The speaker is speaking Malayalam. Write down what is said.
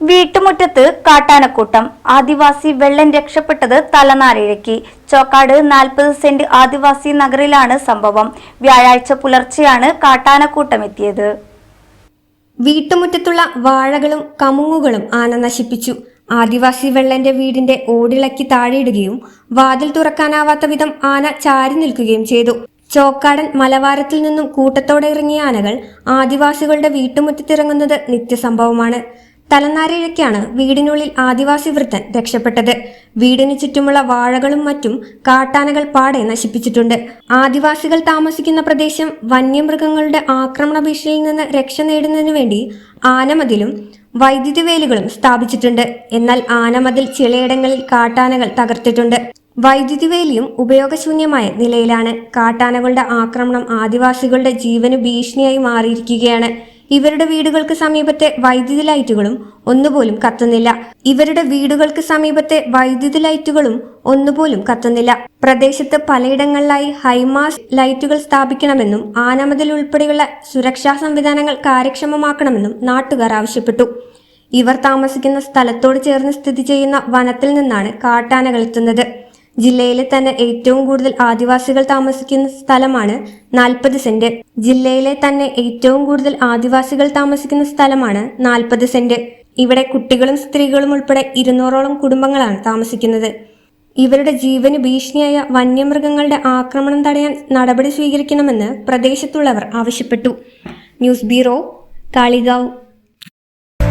വീട്ടുമുറ്റത്ത് കാട്ടാനക്കൂട്ടം. ആദിവാസി വെള്ളം രക്ഷപ്പെട്ടത് തലനാരിഴക്കി ചോക്കാട് നാൽപ്പത് സെന്റ് ആദിവാസി നഗറിലാണ് സംഭവം. വ്യാഴാഴ്ച പുലർച്ചെയാണ് കാട്ടാനക്കൂട്ടം എത്തിയത്. വീട്ടുമുറ്റത്തുള്ള വാഴകളും കമുങ്ങുകളും ആന നശിപ്പിച്ചു. ആദിവാസി വെള്ളന്റെ വീടിന്റെ ഓടിളക്കി താഴെയിടുകയും വാതിൽ തുറക്കാനാവാത്ത വിധം ആന ചാരി നിൽക്കുകയും ചെയ്തു. ചോക്കാടൻ മലവാരത്തിൽ നിന്നും കൂട്ടത്തോടെ ഇറങ്ങിയ ആനകൾ ആദിവാസികളുടെ വീട്ടുമുറ്റത്തിറങ്ങുന്നത് നിത്യസംഭവമാണ്. തലനാരിഴയ്ക്കാണ് വീടിനുള്ളിൽ ആദിവാസി വൃദ്ധൻ രക്ഷപ്പെട്ടത്. വീടിന് ചുറ്റുമുള്ള വാഴകളും മറ്റും കാട്ടാനകൾ പാടെ നശിപ്പിച്ചിട്ടുണ്ട്. ആദിവാസികൾ താമസിക്കുന്ന പ്രദേശം വന്യമൃഗങ്ങളുടെ ആക്രമണ ഭീഷണിയിൽ നിന്ന് രക്ഷ നേടുന്നതിനു വേണ്ടി ആനമതിലും വൈദ്യുതി വേലുകളും സ്ഥാപിച്ചിട്ടുണ്ട്. എന്നാൽ ആനമതിൽ ചിലയിടങ്ങളിൽ കാട്ടാനകൾ തകർത്തിട്ടുണ്ട്. വൈദ്യുതി വേലിയും ഉപയോഗശൂന്യമായ നിലയിലാണ്. കാട്ടാനകളുടെ ആക്രമണം ആദിവാസികളുടെ ജീവന് ഭീഷണിയായി മാറിയിരിക്കുകയാണ്. ഇവരുടെ വീടുകൾക്ക് സമീപത്തെ വൈദ്യുതി ലൈറ്റുകളും ഒന്നുപോലും കത്തുന്നില്ല. ഇവരുടെ വീടുകൾക്ക് സമീപത്തെ വൈദ്യുതി ലൈറ്റുകളും ഒന്നുപോലും കത്തുന്നില്ല. പ്രദേശത്ത് പലയിടങ്ങളിലായി ഹൈമാസ് ലൈറ്റുകൾ സ്ഥാപിക്കണമെന്നും ആനമതിൽ ഉൾപ്പെടെയുള്ള സുരക്ഷാ സംവിധാനങ്ങൾ കാര്യക്ഷമമാക്കണമെന്നും നാട്ടുകാർ ആവശ്യപ്പെട്ടു. ഇവർ താമസിക്കുന്ന സ്ഥലത്തോട് ചേർന്ന് സ്ഥിതി ചെയ്യുന്ന വനത്തിൽ നിന്നാണ് കാട്ടാനകൾ എത്തുന്നത്. ജില്ലയിലെ തന്നെ ഏറ്റവും കൂടുതൽ ആദിവാസികൾ താമസിക്കുന്ന സ്ഥലമാണ് നാൽപ്പത് സെന്റ്. ജില്ലയിലെ തന്നെ ഏറ്റവും കൂടുതൽ ആദിവാസികൾ താമസിക്കുന്ന സ്ഥലമാണ് നാൽപ്പത് സെന്റ്. ഇവിടെ കുട്ടികളും സ്ത്രീകളും ഉൾപ്പെടെ ഇരുന്നൂറോളം കുടുംബങ്ങളാണ് താമസിക്കുന്നത്. ഇവരുടെ ജീവന് ഭീഷണിയായ വന്യമൃഗങ്ങളുടെ ആക്രമണം തടയാൻ നടപടി സ്വീകരിക്കണമെന്ന് പ്രദേശത്തുള്ളവർ ആവശ്യപ്പെട്ടു. News bureau Kalikavu.